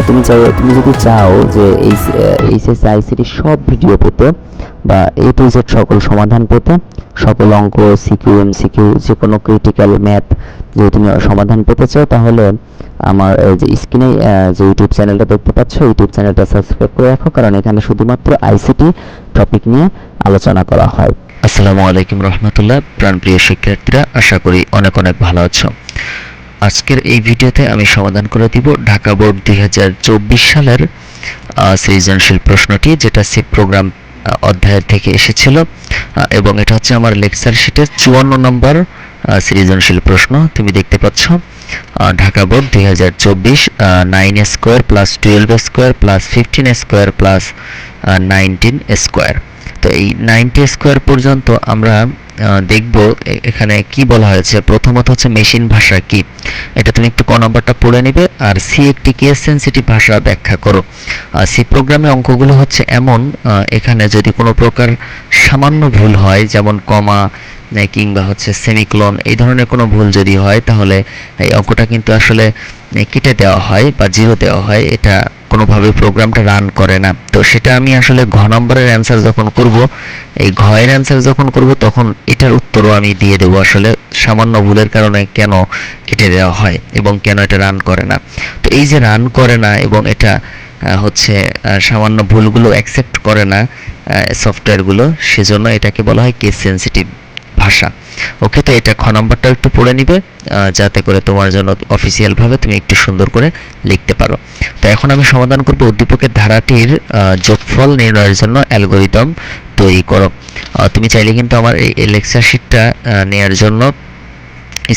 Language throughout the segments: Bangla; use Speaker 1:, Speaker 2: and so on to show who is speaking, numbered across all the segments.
Speaker 1: আর তুমি চাই, তুমি যদি চাও যে এই এইচএস সব ভিডিও পেতে বা এ টু জেড সকল সমাধান পেতে, সকল অঙ্ক সিকিউ এমসিকিউ যে কোনো ক্রিটিক্যাল ম্যাথ যদি তুমি সমাধান পেতে চাও, তাহলে আমার যে স্ক্রিনে যে ইউটিউব চ্যানেলটা দেখতে পাচ্ছ ইউটিউব চ্যানেলটা সাবস্ক্রাইব করে রাখো, কারণ এখানে শুধুমাত্র আইসিটি টপিক নিয়ে আলোচনা করা হয়।
Speaker 2: আসসালামু আলাইকুম রহমতুল্লাহ। প্রাণপ্রিয় শিক্ষার্থীরা, আশা করি অনেক অনেক ভালো আছো। আজকের এই ভিডিওতে আমি সমাধান করে দিব ঢাকা বোর্ড দুই হাজার চব্বিশ সালের সৃজনশীল প্রশ্নটি, যেটা সি প্রোগ্রাম অধ্যায়ের থেকে এসেছিল। এবং এটা হচ্ছে আমার লেকচার শিটের চুয়ান্ন নম্বর সৃজনশীল প্রশ্ন। তুমি দেখতে পাচ্ছ ঢাকা বোর্ড দুই হাজার চব্বিশ nine square plus twelve square plus fifteen square plus nineteen square তো এই নাইনটি স্কোয়ার পর্যন্ত আমরা দেখব এখানে কি বলা হয়েছে। প্রথমত হচ্ছে মেশিন ভাষা কি? এটা তুমি একটু ক নম্বরটা পড়ে নেবে আর সি একটি কেস সেন্সিটিভ ভাষা ব্যাখ্যা করো। আর সি প্রোগ্রামে অঙ্কগুলো হচ্ছে এমন এখানে যদি কোনো প্রকার সামান্য ভুল হয়, যেমন কমা কিংবা হচ্ছে সেমিক্লোন, এই ধরনের কোনো ভুল যদি হয়, তাহলে এই অঙ্কটা কিন্তু আসলে কেটে দেওয়া হয় বা জিরো দেওয়া হয়। এটা কোনোভাবে প্রোগ্রামটা রান করে না। তো সেটা আমি আসলে ঘ নম্বরের অ্যান্সার যখন করব, এই ঘয়ের অ্যান্সার যখন করব, তখন এটার উত্তরও আমি দিয়ে দেবো আসলে। সামান্য ভুলের কারণে কেন কেটে দেওয়া হয় এবং কেন এটা রান করে না। তো এই যে রান করে না এবং এটা হচ্ছে সামান্য ভুলগুলো অ্যাকসেপ্ট করে না সফটওয়্যারগুলো সেজন্য এটাকে বলা হয় কেস সেন্সিটিভ ভাষা। ওকে তো এটা খ নম্বরটাও একটু পড়ে নিবে যাতে করে তোমার জন্য অফিসিয়ালভাবে তুমি একটু সুন্দর করে লিখতে পারো। তো এখন আমি সমাধান করব উদ্দীপকের ধারাটির যোগফল নির্ণয়ের জন্য অ্যালগোরিদম তৈরি করো। তুমি চাইলে কিন্তু আমার এই লেকচার শিটটা নেওয়ার জন্য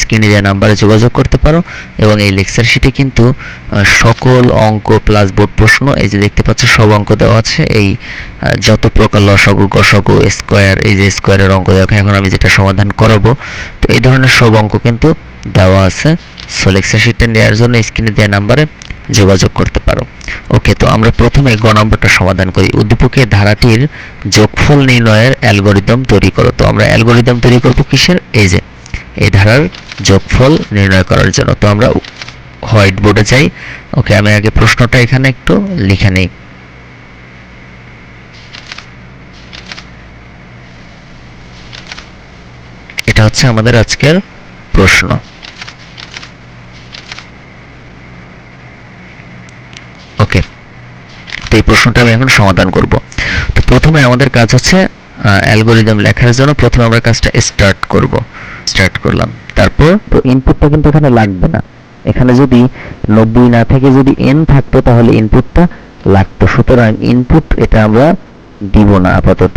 Speaker 2: স্ক্রিনে দেওয়া নাম্বারে যোগাযোগ করতে পারো এবং এই লেকচার শিটে কিন্তু সকল অঙ্ক প্লাস বোর্ড প্রশ্ন, এই যে দেখতে পাচ্ছ সব অঙ্ক দেওয়া আছে, এই যত প্রকার লসাগু গসাগু স্কোয়ার এই যে স্কোয়ারের অঙ্ক দেখো, এখন আমি যেটা সমাধান করাবো, তো এই ধরনের সব অঙ্ক কিন্তু দেওয়া আছে। সো লেকচার শিটটা নেওয়ার জন্য স্ক্রিনে দেওয়া নাম্বারে যোগাযোগ করতে পারো। ওকে তো আমরা প্রথমে গ নম্বরটা সমাধান করি। উদ্দীপকের ধারাটির যোগফল নির্ণয়ের অ্যালগোরিদম তৈরি করো। তো আমরা অ্যালগোরিদম তৈরি করব কিসের? এই যে এই ধারার যোগফল নির্ণয় করার জন্য। তো আমরা হোয়াইট বোর্ডে যাই। ওকে, আমি আগে প্রশ্নটা এখানে একটু লিখে নিই। এটা হচ্ছে আমাদের আজকের প্রশ্ন। ওকে, তো এই প্রশ্নটা আমি এখন সমাধান করব। তো প্রথমে আমাদের কাজ হচ্ছে অ্যালগোরিদম লেখার জন্য প্রথমে আমরা কাজটা স্টার্ট করব। স্টার্ট করলাম। তারপর
Speaker 1: তো ইনপুটটা কিন্তু এখানে লাগবে না। এখানে যদি নব্বই না থেকে যদি এন থাকতো, তাহলে ইনপুটটা লাগতো। সুতরাং ইনপুট এটা আমরা দিব না আপাতত।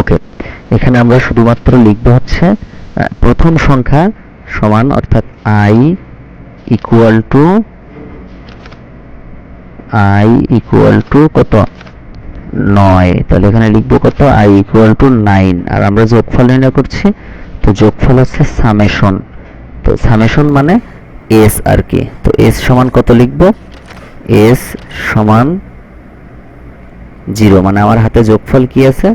Speaker 1: ওকে, এখানে আমরা শুধুমাত্র লিখব হচ্ছে প্রথম সংখ্যা সমান অর্থাৎ I equal to I equal to কত? নয়। তাহলে এখানে লিখব কত? আই ইকুয়াল টু নাইন আর আমরা যোগফল নির্ণয় করছি, তো যোগফল হচ্ছে সামেশন তো সামেশন মানে এস আর কি। তো এস সমান কত লিখব? এস সমান জিরো মানে আমার হাতে যোগফল কি আছে?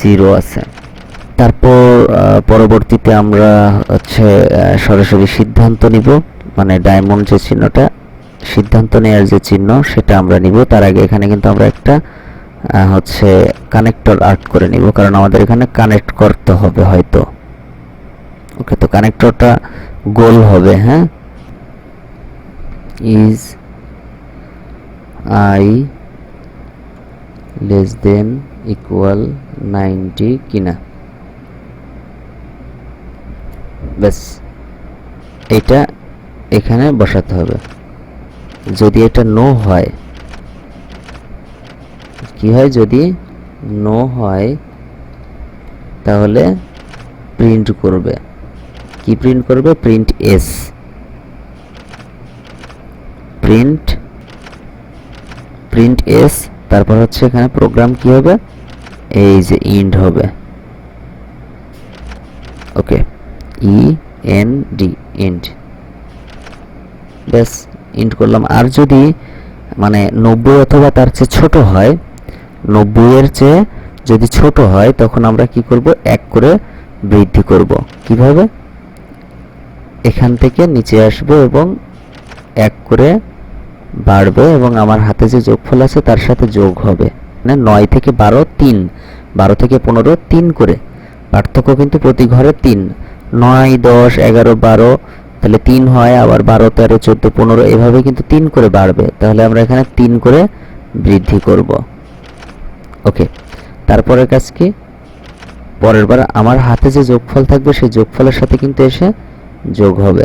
Speaker 1: জিরো আছে। তারপর পরবর্তীতে আমরা হচ্ছে সরাসরি সিদ্ধান্ত নিব। মানে ডায়মন্ড যে চিহ্নটা, সিদ্ধান্ত নেওয়ার যে চিহ্ন সেটা আমরা নিব। তার আগে এখানে কিন্তু আমরা একটা হচ্ছে কানেক্টর আর্ট করে নিব, কারণ আমাদের এখানে কানেক্ট করতে হবে হয়তো। ওকে তো কানেক্টরটা গোল হবে হ্যাঁ? Is I less than equal ninety কিনা। ব্যাস, এটা এখানে বসাতে হবে। যদি এটা নো হয়, কি হয় যদি নো হয়, তাহলে প্রিন্ট করবে। কি প্রিন্ট করবে? Print S print print S তারপর হচ্ছে এখানে প্রোগ্রাম কি হবে? এই যে ইন্ড হবে। ওকে ই এন ডি ইন্ড ব্যাস ইন্ড করলাম। আর যদি মানে নব্বই অথবা তার চেয়ে ছোট হয় নব্বইয়ের চেয়ে যদি ছোট হয়, তখন আমরা কি করব? এক করে বৃদ্ধি করব। কীভাবে? এখান থেকে নিচে আসবে এবং এক করে বাড়বে এবং আমার হাতে যে যোগফল আছে, তার সাথে যোগ হবে। মানে নয় থেকে বারো, তিন। বারো থেকে পনেরো, তিন করে। পার্থক্য কিন্তু প্রতি ঘরে তিন। নয়, দশ, এগারো, বারো তাহলে তিন হয়, আবার বারো, তেরো, চোদ্দ, পনেরো, এভাবে কিন্তু তিন করে বাড়বে। তাহলে আমরা এখানে তিন করে বৃদ্ধি করব। ওকে, তারপরের কাজ কি? পরের বার আমার হাতে যে যোগফল থাকবে, সেই যোগফলের সাথে কিন্তু এসে যোগ হবে।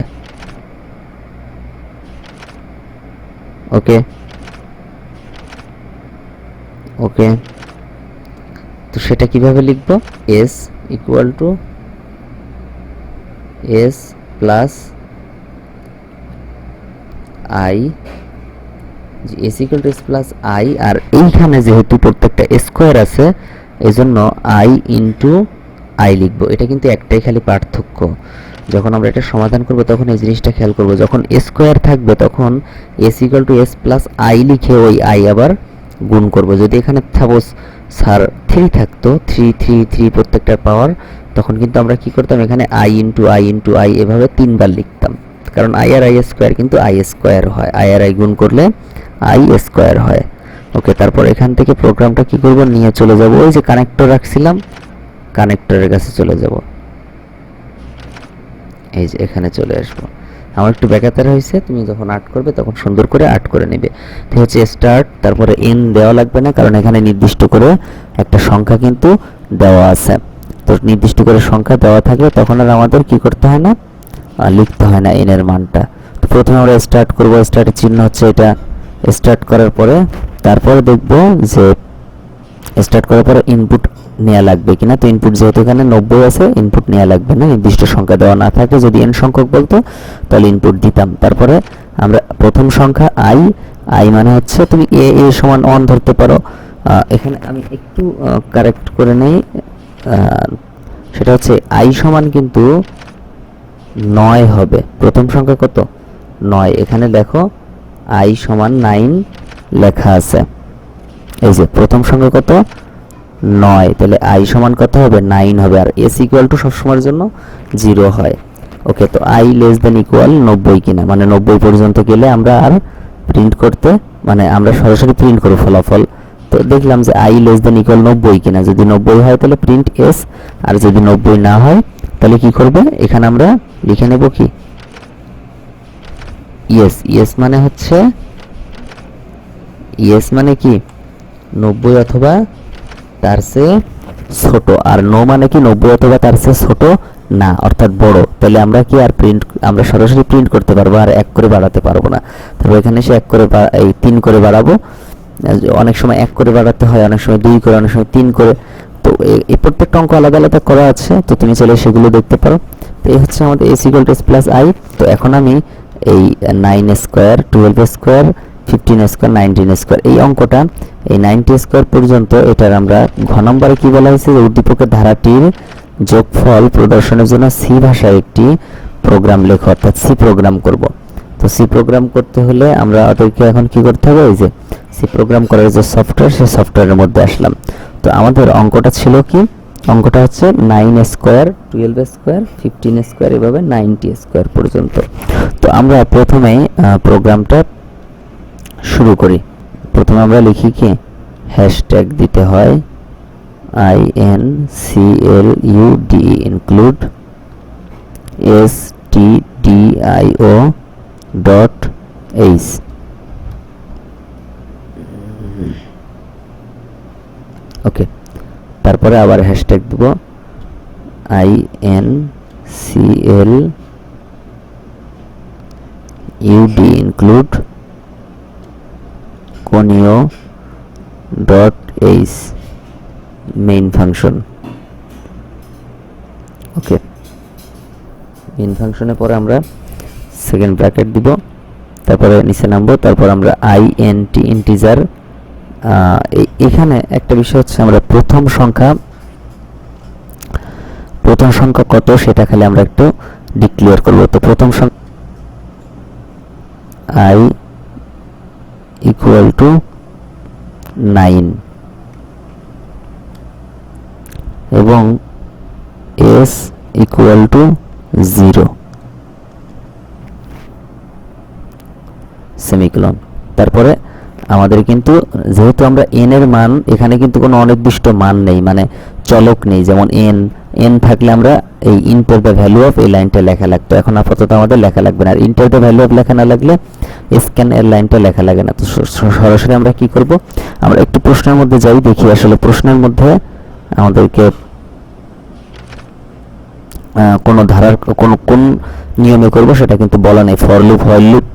Speaker 1: ওকে ওকে, তো সেটা কীভাবে লিখব? S equal to S plus I S equal to S plus I আর এইখানে যেহেতু প্রত্যেকটা স্কোয়ার আছে, এজন্য আই ইন্টু আই লিখব। এটা কিন্তু একটাই খালি পার্থক্য। যখন আমরা এটা সমাধান করব, তখন এই জিনিসটা খেয়াল করব। যখন স্কোয়ার থাকবে, তখন S equal to S plus I লিখে ওই আই আবার গুণ করব। যদি এখানে সাপোজ স্যার থ্রি থাকতো থ্রি থ্রি থ্রি প্রত্যেকটার পাওয়ার তখন কিন্তু আমরা কি করতাম? এখানে I into I into I এভাবে তিনবার লিখতাম। কারণ আই আর আই স্কোয়ার কিন্তু আই স্কোয়ার হয়। আই আর আই গুণ করলে আই স্কোয়ার হয়। ওকে তারপর এখান থেকে প্রোগ্রামটা কি করব? নিয়ে চলে যাব। ওই যে কানেক্টর রাখছিলাম কানেক্টরের কাছে চলে যাব। এই যে এখানে চলে আসব। আমার একটু ব্যাকাতার হয়েছে, তুমি যখন আর্ট করবে তখন সুন্দর করে আর্ট করে নেবে। তো হচ্ছে স্টার্ট তারপরে এন দেওয়া লাগবে না, কারণ এখানে নির্দিষ্ট করে একটা সংখ্যা কিন্তু দেওয়া আছে। তো নির্দিষ্ট করে সংখ্যা দেওয়া থাকলে তখন আর আমাদের কি করতে হয় না? লিখতে হয় না এন এর মানটা। তো প্রথমে আমরা স্টার্ট করব স্টার্টের চিহ্ন হচ্ছে এটা। স্টার্ট করার পরে তারপরে দেখব যে স্টার্ট করার পরে ইনপুট নেওয়া লাগবে কিনা। তো ইনপুট যেহেতু এখানে নব্বই আছে ইনপুট নেওয়া লাগবে না, নির্দিষ্ট সংখ্যা দেওয়া না থাকে। যদি এন সংখ্যক বলতো, তাহলে ইনপুট দিতাম। তারপরে আমরা প্রথম সংখ্যা আই আই মানে হচ্ছে তুমি এ এ সমান অন ধরতে পারো। এখানে আমি একটু কারেক্ট করে নেই। সেটা হচ্ছে আই সমান কিন্তু নয় হবে। প্রথম সংখ্যা কত? নয়। এখানে দেখো আই সমান নাইন লেখা আছে। এই যে, প্রথম সংখ্যা কত? নয়। তাহলে আই সমান কত হবে? নাইন হবে। আর এস ইকুয়াল টু সবসময়ের জন্য জিরো হয়। ওকে তো আই লেস দেন ইকুয়াল নব্বই কিনা? মানে নব্বই পর্যন্ত গেলে আমরা আর প্রিন্ট করতে মানে আমরা সরাসরি প্রিন্ট করব ফলাফল। তো দেখলাম যে আই লেস দেন ইকুয়াল নব্বই কিনা। যদি নব্বই হয় তাহলে প্রিন্ট এস আর যদি নব্বই না হয় তাহলে কি করবে? এখানে আমরা লিখে নেব কি? ইয়েস ইয়েস মানে হচ্ছে ইয়েস মানে কি? নব্বই অথবা তার চেয়ে ছোট। আর নো মানে কি নব্বই অথবা তার চেয়ে ছোট? না, অর্থাৎ বড়। তাহলে আমরা কি আর প্রিন্ট আমরা সরাসরি প্রিন্ট করতে পারব আর এক করে বাড়াতে পারব না। তবে এখানে সে এক করে এই তিন করে বাড়াবো। অনেক সময় এক করে বাড়াতে হয়, অনেক সময় দুই করে, অনেক সময় তিন করে। তো এই প্রত্যেকটা অঙ্ক আলাদা আলাদা করা আছে, তো তুমি চাইলে সেগুলো দেখতে পারো। তো এই হচ্ছে আমাদের S equal to plus I তো এখন আমি এই nine square twelve square fifteen square nineteen square এই অঙ্কটা, এই নাইনটি স্কোয়ার পর্যন্ত এটার আমরা ঘ নম্বরে কি বলা হয়েছে? যে উদ্দীপকের ধারাটির যোগফল প্রদর্শনের জন্য সি ভাষায় একটি প্রোগ্রাম লেখো, অর্থাৎ সি প্রোগ্রাম করব। তো সি প্রোগ্রাম করতে হলে আমরা ওদেরকে এখন কি করতে হবে? এই যে সি প্রোগ্রাম করার যে সফটওয়্যার সেই সফটওয়্যারের মধ্যে আসলাম। তো আমাদের অঙ্কটা ছিল কি? অঙ্কটা হচ্ছে nine square twelve square fifteen square এভাবে নাইনটি স্কোয়ার পর্যন্ত। তো আমরা প্রথমেই প্রোগ্রামটা শুরু করি। প্রথমে আমরা লিখি কি? হ্যাশট্যাগ দিতে হয় I N C L U D include S T D I O dot H okay, তারপরে আবার hashtag Dev I N C L U D include conio dot H main function okay main ফাংশনে পরে আমরা সেকেন্ড ব্র্যাকেট দিব, তারপরে নিচে নামবো, তারপর আমরা আই এন টি ইন্টিজার এখানে একটা বিষয় হচ্ছে আমরা প্রথম সংখ্যা প্রথম সংখ্যা কত সেটা খালি আমরা একটু ডিক্লেয়ার করব। তো প্রথম সংখ্যা আই ইকুয়াল টু নাইন এবং S equal to zero semicolon তারপরে আমাদের কিন্তু, যেহেতু আমরা এন এর মান, এখানে কিন্তু কোনো অনির্দিষ্ট মান নেই মানে চলক নেই, যেমন এন এন থাকলে আমরা এই ইন্টার দ্য ভ্যালু অফ এই লাইনটা লেখা লাগতো। এখন আপাতত আমাদের লেখা লাগবে না। আর ইন্টার দ্য ভ্যালু অফ লেখা না লাগলে স্ক্যান এর লাইনটা লেখা লাগে না। তো সরাসরি আমরা কি করব? আমরা একটু প্রশ্নের মধ্যে যাই, দেখি আসলে প্রশ্নের মধ্যে আমাদেরকে কোনো ধারার, কোন কোন নিয়মে করব সেটা কিন্তু বলা নেই। For loop while loop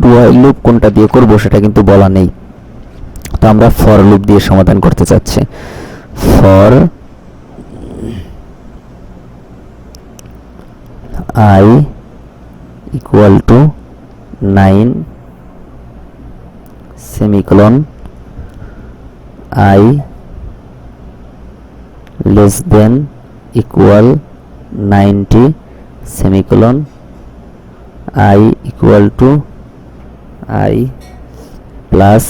Speaker 1: do while loop কোনটা দিয়ে করব সেটা কিন্তু বলা নেই। তো আমরা ফর লুপ দিয়ে সমাধান করতে চাচ্ছি। For I equal to nine semicolon I less than equal ninety semicolon I equal to I plus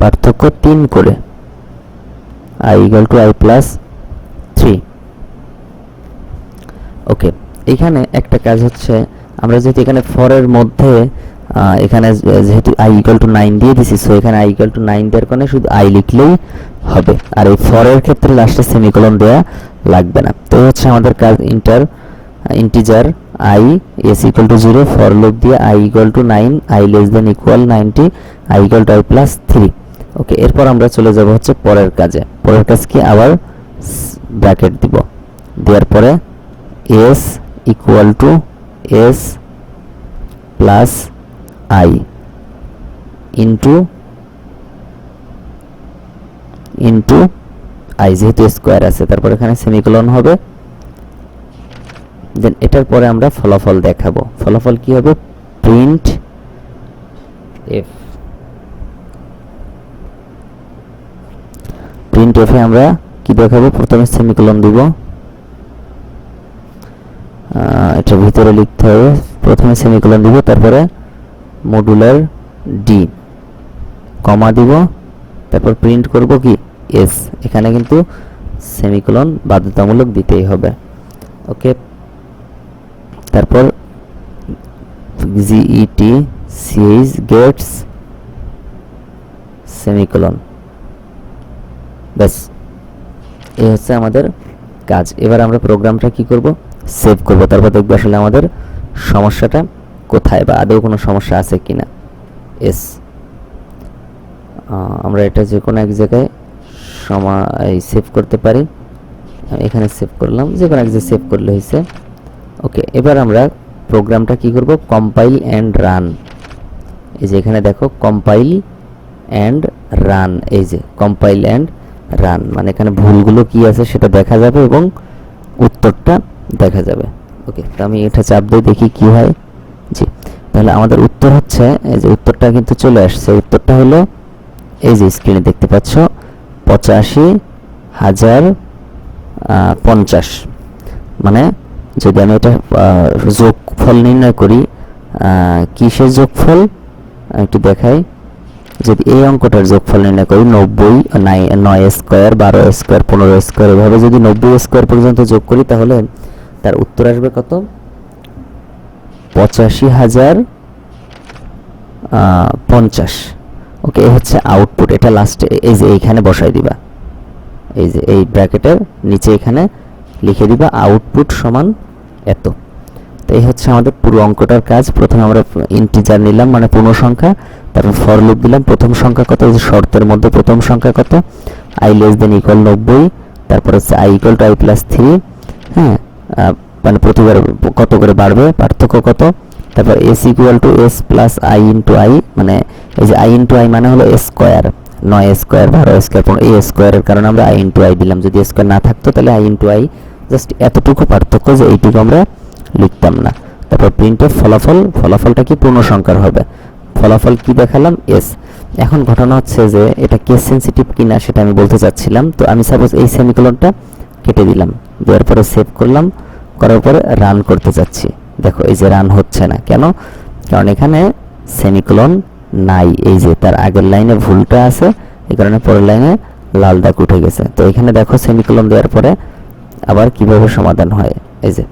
Speaker 1: পার্থক্য তিন করে। I equal to I plus three. Okay, এখানে একটা কাজ হচ্ছে, আমরা যেহেতু এখানে ফরের মধ্যে এখানে যেহেতু আই ইকুয়াল টু নাইন দিয়ে দিছি সো এখানে আই ইকুয়াল টু নাইন দেওয়ার কারণে শুধু আই লিখলেই হবে। আর এই ফরের ক্ষেত্রে লাস্টে সেমিকোলন দেওয়া লাগবে না। তো হচ্ছে আমাদের কাজ enter integer I S equal to zero for loop দিয়ে I equal to nine I less than equal ninety I equal to I plus three okay এরপর আমরা চলে যাব হচ্ছে পরের কাজে। পরের কাজ কি? আবার ব্র্যাকেট দিব। দেওয়ার পরে S equal to S plus I into into I যেহেতু স্কোয়ার আছে, তারপর এখানে সেমিকোলন হবে। দেন এটার পরে আমরা ফলাফল দেখাবো। ফলাফল কি হবে? প্রিন্ট এফ প্রিন্ট এফে আমরা কি দেখাবো? প্রথমে সেমিকোলন দিব। এটা ভিতরে লিখতে হবে। প্রথমে সেমিকোলন দিব, তারপরে মডুলার ডি কমা দিব। তারপর প্রিন্ট করব কি? এস এখানে কিন্তু সেমিকোলন বাধ্যতামূলক দিতেই হবে। ওকে তারপর জিইটি সিএইচ গেটস সেমিকোলন ব্যাস, এই হচ্ছে আমাদের কাজ। এবার আমরা প্রোগ্রামটা কি করব? সেভ করব। তারপর দেখব আসলে আমাদের সমস্যাটা কোথায় বা আদৌ কোনো সমস্যা আছে কিনা। এস আমরা এটা যে কোনো এক জায়গায় সমা সেভ করতে পারি। এখানে সেভ করলাম। যে কোনো এক জায়গায় সেভ করলে হয়েছে। ওকে, এবার আমরা প্রোগ্রামটা কি করব? Compile and run. এই যে এখানে দেখো, কম্পাইল অ্যান্ড রান। এই যে, কম্পাইল অ্যান্ড রান। মানে এখানে ভুলগুলো কি আছে সেটা দেখা যাবে এবং উত্তরটা দেখা যাবে। ওকে, তো আমি এটা চাপ দিয়ে দেখি কি হয়। জি, তাহলে আমাদের উত্তর হচ্ছে, এই যে উত্তরটা কিন্তু চলে আসছে। উত্তরটা হলো, এই যে স্ক্রিনে দেখতে পাচ্ছ, পঁচাশি হাজার পঞ্চাশ। মানে যদি আমি এটা যোগফল নির্ণয় করি কিসের যোগফল? একটু দেখাই। যদি এই অঙ্কটার যোগফল নির্ণয় করি, নব্বই নয় স্কোয়ার, বারো স্কোয়ার, পনেরো স্কোয়ার, এভাবে যদি নব্বই স্কোয়ার পর্যন্ত যোগ করি, তাহলে তার উত্তর আসবে কত? পঁচাশি হাজার পঞ্চাশ। ওকে হচ্ছে আউটপুট এটা লাস্টে এই যে এইখানে বসাই দিবা। এই যে এই ব্র্যাকেটের নিচে এখানে লিখে দিবা আউটপুট সমান এত। তো এই হচ্ছে আমাদের পুরো অঙ্কটার কাজ। প্রথমে আমরা ইন্টিজার নিলাম মানে পূর্ণ সংখ্যা তারপর ফর লুপ দিলাম। প্রথম সংখ্যা কত? এই শর্তের মধ্যে প্রথম সংখ্যা কত? আই লেস দেন ইকুয়াল নব্বই, তারপর হচ্ছে I equal to I plus three হ্যাঁ? মানে প্রতিবার কত করে বাড়বে? পার্থক্য কত? তারপর S equal to S plus I into I মানে এই যে আই ইন্টু আই মানে হলো স্কোয়ার নয় স্কোয়ার বারো স্কোয়ার পনেরো এ স্কোয়ারের কারণে আমরা আই ইন্টু আই দিলাম। যদি স্কোয়ার না থাকতো, তাহলে আই ইন্টু আই জাস্ট এতটুকু পার্থক্য যে এইটুকু আমরা লিখতাম না। তারপর প্রিন্টের ফলাফল, ফলাফলটা কি পূর্ণ সংখ্যার হবে? ফলাফল কি দেখালাম? এস এখন ঘটনা হচ্ছে যে এটা কেস সেন্সিটিভ কিনা সেটা আমি বলতে চাচ্ছিলাম। তো আমি সাপোজ এই সেমিকোলনটা কেটে দিলাম। দেওয়ার পরে সেভ করলাম। করার পরে রান করতে চাচ্ছি দেখো, এই যে রান হচ্ছে না। কেন? কারণ এখানে সেমিকোলন নাই। এই যে তার আগের লাইনে ভুলটা আছে, এই কারণে পরের লাইনে লাল দাগ উঠে গেছে। তো এখানে দেখো সেমিকোলন দেওয়ার পরে আবার কীভাবে সমাধান হয়? এই যে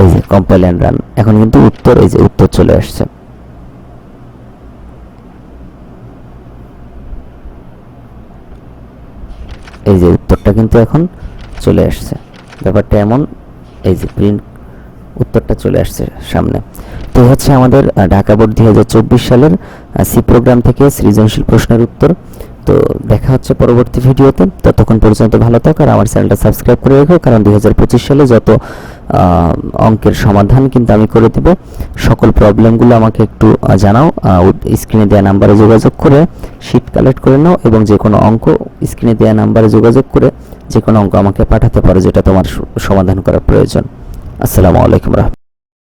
Speaker 1: এই যে কম্পাইল অ্যান্ড রান এখন কিন্তু উত্তর, এই যে, উত্তর চলে আসছে। এই যে, উত্তরটা কিন্তু এখন চলে আসছে। ব্যাপারটা এমন, এই যে প্রিন্ট উত্তরটা চলে আসছে সামনে। তো হচ্ছে আমাদের ঢাকা বোর্ড দুই হাজার চব্বিশ সালের সি প্রোগ্রাম থেকে সৃজনশীল প্রশ্নের উত্তর। তো দেখা হচ্ছে পরবর্তী ভিডিওতে। ততক্ষণ পর্যন্ত ভালো থাকো আর আমার চ্যানেলটা সাবস্ক্রাইব করে রেখো, কারণ দুই হাজার পঁচিশ সালে যত অঙ্কের সমাধান কিন্তু আমি করে দেব। সকল প্রবলেমগুলো আমাকে একটু জানাও স্ক্রিনে দেওয়া নাম্বারে যোগাযোগ করে শিট কালেক্ট করে নাও এবং যে কোনো অঙ্ক স্ক্রিনে দেওয়া নাম্বারে যোগাযোগ করে যে কোনো অঙ্ক আমাকে পাঠাতে পারো, যেটা তোমার সমাধান করার প্রয়োজন। আসসালামু আলাইকুম রহমতুল্লাহ।